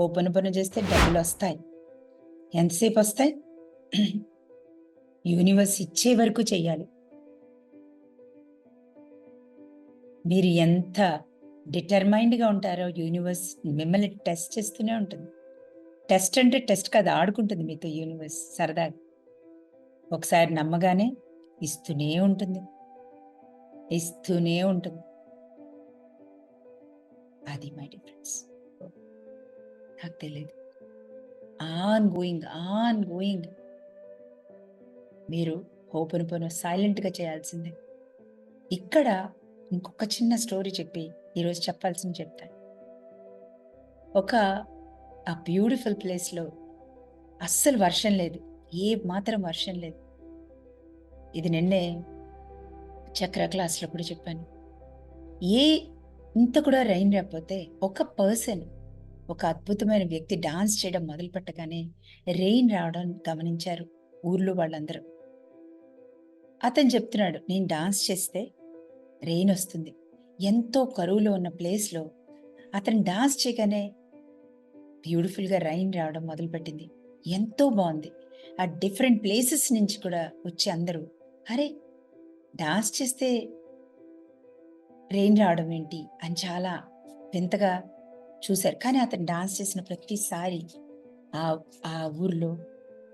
Open పని చేస్తే డబ్బులు వస్తాయి. ఎంతసేపు వస్తాయి? యూనివర్స్ ఇచ్చే వరకు చేయాలి మీరు ఎంత డిటర్మైన్డ్గా ఉంటారో యూనివర్స్ మిమ్మల్ని టెస్ట్ చేస్తూనే ఉంటుంది. టెస్ట్ అంటే టెస్ట్ కాదు ఆడుకుంటుంది మీతో యూనివర్స్ సరదాగా. ఒకసారి నమ్మగానే ఇస్తూనే ఉంటుంది. ఇస్తూనే ఉంటుంది. అది మై డిఫరెన్స్ నాకు తెలియదు ఆన్ గోయింగ్ ఆన్ గోయింగ్ మీరు ఓపెన్ పను సైలెంట్గా చేయాల్సిందే. ఇక్కడ ఇంకొక చిన్న స్టోరీ చెప్పి ఈరోజు చెప్పాల్సింది చెప్తాను ఒక ఆ బ్యూటిఫుల్ ప్లేస్లో అస్సలు వర్షం లేదు. ఏ మాత్రం వర్షం లేదు. ఇది నిన్నే చక్ర క్లాస్లో కూడా చెప్పాను. ఏ ఇంత కూడా రైన్ రాకపోతే ఒక పర్సన్ ఒక అద్భుతమైన వ్యక్తి డాన్స్ చేయడం మొదలు పెట్టగానే రెయిన్ రావడం గమనించారు ఊర్లో వాళ్ళందరూ. అతను చెప్తున్నాడు నేను డాన్స్ చేస్తే రెయిన్ వస్తుంది. ఎంతో కరువులో ఉన్న ప్లేస్లో అతను డాన్స్ చేయగానే బ్యూటిఫుల్గా రైన్ రావడం మొదలుపెట్టింది ఎంతో బాగుంది. ఆ డిఫరెంట్ ప్లేసెస్ నుంచి కూడా వచ్చి అందరూ అరే డాన్స్ చేస్తే రెయిన్ రావడం ఏంటి? అని చాలా వింతగా చూశారు. కానీ అతను డాన్స్ చేసిన ప్రతిసారి ఆ ఆ ఊర్లో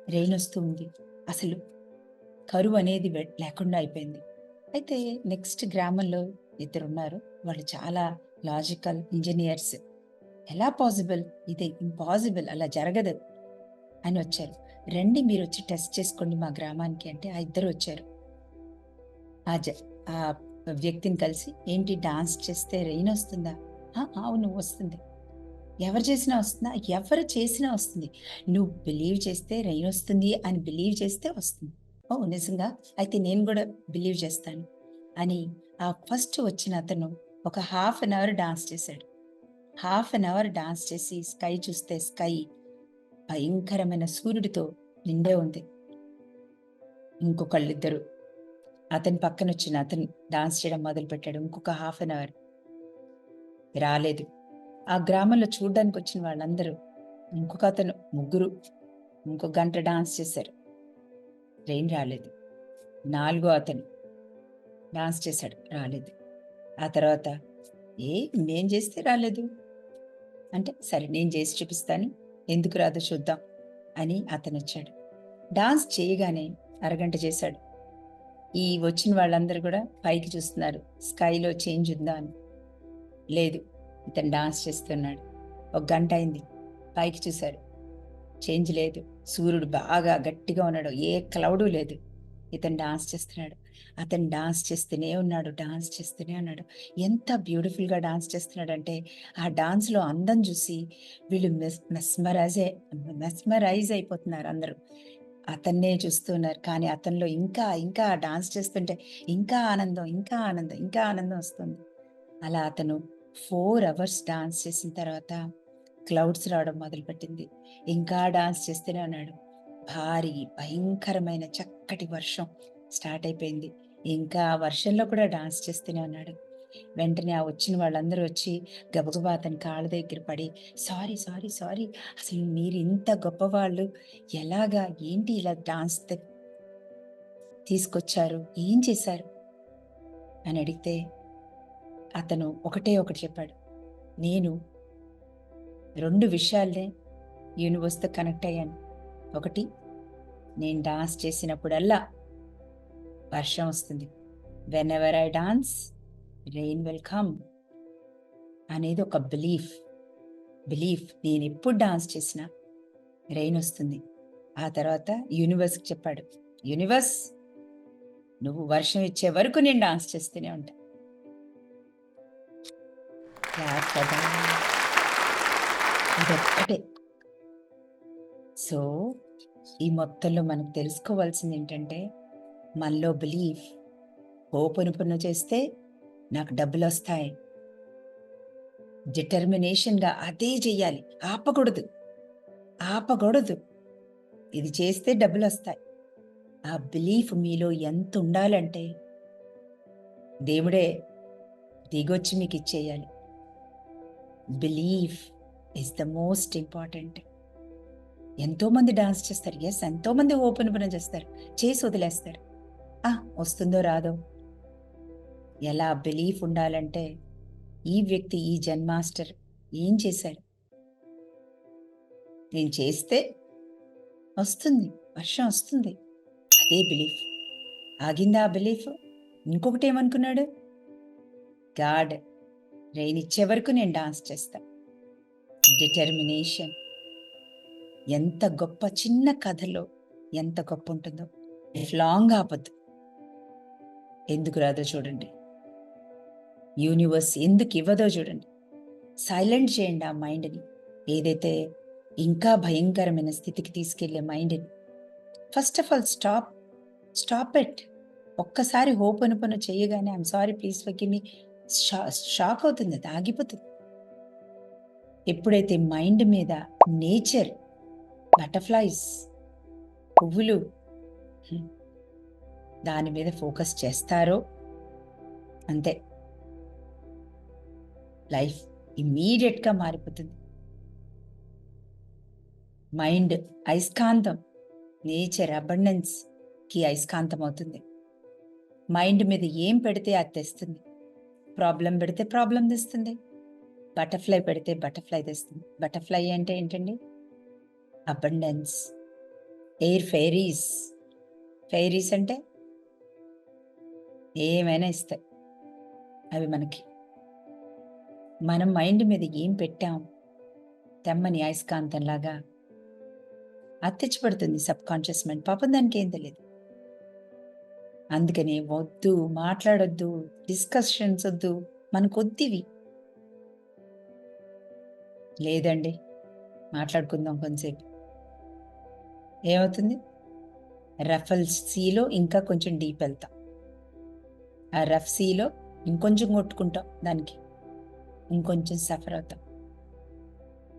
రెయిన్ వస్తుంది అసలు కరువు అనేది లేకుండా అయిపోయింది. అయితే నెక్స్ట్ గ్రామంలో ఇద్దరు ఉన్నారు. వాళ్ళు చాలా లాజికల్ ఇంజనీర్స్ ఎలా పాసిబుల్ ఇది ఇంపాసిబుల్ అలా జరగదు అని వచ్చారు. రండి మీరు వచ్చి టెస్ట్ చేసుకోండి మా గ్రామానికి అంటే ఆ ఇద్దరు వచ్చారు. ఆ జ ఆ వ్యక్తిని కలిసి ఏంటి డాన్స్ చేస్తే రెయిన్ వస్తుందా? అవును వస్తుంది. ఎవరు చేసినా వస్తుందా? ఎవరు చేసినా వస్తుంది. నువ్వు బిలీవ్ చేస్తే రెయిన్ వస్తుంది అని బిలీవ్ చేస్తే వస్తుంది. ఓ నిజంగా? అయితే నేను కూడా బిలీవ్ చేస్తాను. అని ఆ ఫస్ట్ వచ్చిన అతను ఒక హాఫ్ అన్ అవర్ డాన్స్ చేశాడు. హాఫ్ అన్ అవర్ డాన్స్ చేసి స్కై చూస్తే స్కై భయంకరమైన సూర్యుడితో నిండే ఉంది. ఇంకొకళ్ళిద్దరు. అతని పక్కన వచ్చిన అతను డాన్స్ చేయడం మొదలు పెట్టాడు ఇంకొక హాఫ్ అన్ అవర్ రాలేదు. ఆ గ్రామంలో చూడడానికి వచ్చిన వాళ్ళందరూ ఇంకొక అతను ముగ్గురు ఇంకొక గంట డాన్స్ చేశారు. ట్రైన్ రాలేదు. నాలుగో అతను డాన్స్ చేశాడు రాలేదు. ఆ తర్వాత ఏ నేను చేస్తే రాలేదు. అంటే సరే నేను చేసి చూపిస్తాను ఎందుకు రాదో చూద్దాం అని అతను వచ్చాడు. డాన్స్ చేయగానే అరగంట చేశాడు. ఈ వచ్చిన వాళ్ళందరూ కూడా పైకి చూస్తున్నారు. స్కైలో చేంజ్ ఉందా అని. లేదు ఇతను డాన్స్ చేస్తున్నాడు. ఒక గంట అయింది. పైకి చూశారు చేంజ్ లేదు. సూర్యుడు బాగా గట్టిగా ఉన్నాడు. ఏ క్లౌడు లేదు. ఇతను డాన్స్ చేస్తున్నాడు. అతను డాన్స్ చేస్తూనే ఉన్నాడు. డాన్స్ చేస్తూనే ఉన్నాడు. ఎంత బ్యూటిఫుల్గా డాన్స్ చేస్తున్నాడంటే ఆ డాన్స్లో అందం చూసి వీళ్ళు మెస్ మెస్మరైజే మెస్మరైజ్ అయిపోతున్నారు అందరూ. అతన్నే చూస్తున్నారు కానీ అతనిలో ఇంకా ఇంకా డాన్స్ చేస్తుంటే ఇంకా ఆనందం ఇంకా ఆనందం ఇంకా ఆనందం వస్తుంది. అలా అతను ఫోర్ అవర్స్ డాన్స్ చేసిన తర్వాత క్లౌడ్స్ రావడం మొదలుపెట్టింది. ఇంకా డాన్స్ చేస్తూనే ఉన్నాడు. భారీ భయంకరమైన చక్కటి వర్షం స్టార్ట్ అయిపోయింది. ఇంకా ఆ వర్షంలో కూడా డాన్స్ చేస్తూనే ఉన్నాడు. వెంటనే ఆ వచ్చిన వాళ్ళందరూ వచ్చి గబగబా అతని కాళ్ళ దగ్గర పడి సారీ సారీ సారీ అసలు మీరు ఇంత గొప్పవాళ్ళు ఎలాగా ఏంటి ఇలా డాన్స్ తీసుకొచ్చారు. ఏం చేశారు? అని అడిగితే అతను ఒకటే ఒకటి చెప్పాడు. నేను రెండు విషయాలనే యూనివర్స్తో కనెక్ట్ అయ్యాను. ఒకటి నేను డాన్స్ చేసినప్పుడల్లా వర్షం వస్తుంది. Whenever I dance rain will come అనేది ఒక బిలీఫ్ బిలీఫ్ నేను ఎప్పుడు డాన్స్ చేసినా రెయిన్ వస్తుంది. ఆ తర్వాత యూనివర్స్కి చెప్పాడు యూనివర్స్ నువ్వు వర్షం ఇచ్చే వరకు నేను డాన్స్ చేస్తూనే ఉంటా. Clap ఇదొక్కటే సో ఈ మొత్తంలో మనకు తెలుసుకోవాల్సింది ఏంటంటే మనలో బిలీఫ్ ఓపెన్ చేస్తే నాకు డబ్బులు వస్తాయి డిటర్మినేషన్గా అదే చెయ్యాలి ఆపకూడదు. ఆపకూడదు. ఇది చేస్తే డబ్బులు వస్తాయి ఆ బిలీఫ్ మీలో ఎంత ఉండాలంటే దేవుడే దిగొచ్చి మీకు ఇచ్చేయాలి belief is the most important. ఎంతోమంది డాన్స్ చేస్తారు. ఎస్ ఎంతోమంది ఓపెన్ ఓపెన్ చేస్తారు. చేసి వదిలేస్తారు. ఆ వస్తుందో రాదో? ఎలా బిలీఫ్ ఉండాలంటే ఈ వ్యక్తి ఈ జన్మాస్టర్ ఏం చేశాడు నేను చేస్తే వస్తుంది. వర్షం వస్తుంది. అదే బిలీఫ్. ఆగిందా ఆ బిలీఫ్? ఇంకొకటి ఏమనుకున్నాడు? గాడ్ రెయిన్ ఇచ్చే వరకు నేను డాన్స్ చేస్తా. డిటర్మినేషన్ ఎంత గొప్ప చిన్న కథలో ఎంత గొప్ప ఉంటుందో. లాంగ్ ఆపద్దు. ఎందుకు రాదో చూడండి. యూనివర్స్ ఎందుకు ఇవ్వదో చూడండి. సైలెంట్ చేయండి ఆ మైండ్ని ఏదైతే ఇంకా భయంకరమైన స్థితికి తీసుకెళ్ళే మైండ్ని first of all stop stop it ఒక్కసారి హోప్ అనుపన చేయగానే I'm sorry please for me Shah shock అవుతుంది అది ఆగిపోతుంది ఎప్పుడైతే మైండ్ మీద నేచర్ బటర్ఫ్లైస్ పువ్వులు దాని మీద ఫోకస్ చేస్తారో అంతే. లైఫ్ ఇమ్మీడియట్గా మారిపోతుంది. మైండ్ అయస్కాంతం నేచర్ అబండెన్స్కి అయస్కాంతం అవుతుంది మైండ్ మీద ఏం పెడితే అది తెస్తుంది. ప్రాబ్లం పెడితే ప్రాబ్లం తెస్తుంది. బటర్ఫ్లై పెడితే బటర్ఫ్లై తెస్తుంది. బటర్ఫ్లై అంటే ఏంటండి? అబండెన్స్. Air fairies. ఫెయిరీస్ అంటే ఏమైనా ఇస్తాయి. అవి మనకి. మనం మైండ్ మీద ఏం పెట్టాం? తెమ్మని అయస్కాంతంలాగా. అది తెచ్చిపెడుతుంది సబ్ కాన్షియస్ మైండ్. పాపం దానికి ఏం తెలియదు. అందుకనే వద్దు మాట్లాడొద్దు డిస్కషన్స్ వద్దు మనకొద్దివి లేదండి మాట్లాడుకుందాం కొంచెంసేపు ఏమవుతుంది? రఫల్ సీలో ఇంకా కొంచెం డీప్ వెళ్తాం. ఆ రఫ్ సీలో ఇంకొంచెం కొట్టుకుంటాం దానికి. ఇంకొంచెం సఫర్ అవుతాం.